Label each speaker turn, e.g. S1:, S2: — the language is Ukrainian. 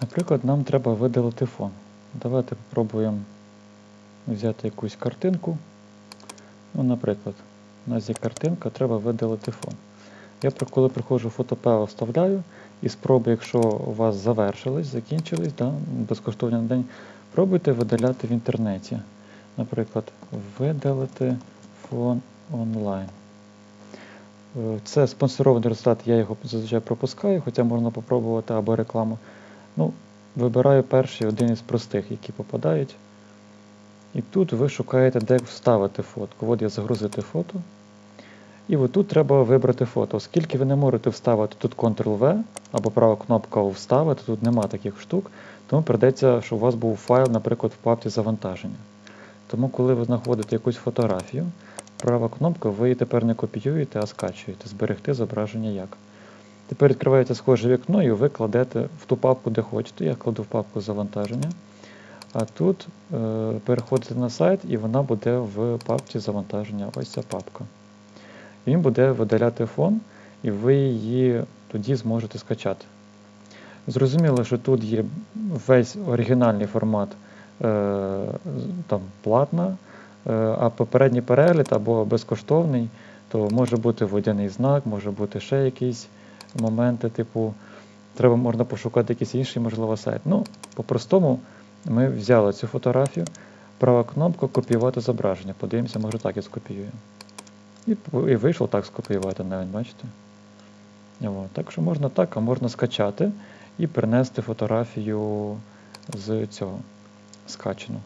S1: Наприклад, нам треба видалити фон. Давайте спробуємо взяти якусь картинку. Ну, наприклад, у нас є картинка, треба видалити фон. Я коли приходжу в фотопео, вставляю і спробую, якщо у вас завершились, закінчились, да, безкоштовний на день, пробуйте видаляти в інтернеті. Наприклад, видалити фон онлайн. Е, Це спонсорований результат, я його зазвичай пропускаю, хоча можна попробувати або рекламу. Ну, вибираю перший, один із простих, які попадають. І тут ви шукаєте, де вставити фотку. От я загрузити фото. І отут треба вибрати фото. Оскільки ви не можете вставити тут Ctrl-V або права кнопка вставити, тут нема таких штук, тому придеться, щоб у вас був файл, наприклад, в папці завантаження. Тому, коли ви знаходите якусь фотографію, права кнопка, ви її тепер не копіюєте, а скачуєте, зберегти зображення як. Тепер відкриваєте схоже вікно і ви кладете в ту папку, де хочете. Я кладу в папку завантаження. А тут е, переходите на сайт, і вона буде в папці завантаження. Ось ця папка. Він буде видаляти фон, і ви її тоді зможете скачати. Зрозуміло, що тут є весь оригінальний формат е, там, платна, е, а попередній перегляд або безкоштовний, то може бути водяний знак, може бути ще якісь моменти, типу, треба можна пошукати якийсь інший, можливо, сайт. Ну, по-простому, ми взяли цю фотографію, права кнопка копіювати зображення. Подивимося, може так і скопіюємо. І, і вийшло так скопіювати навіть, бачите? От. Так що можна так, а можна скачати і принести фотографію з цього скачену.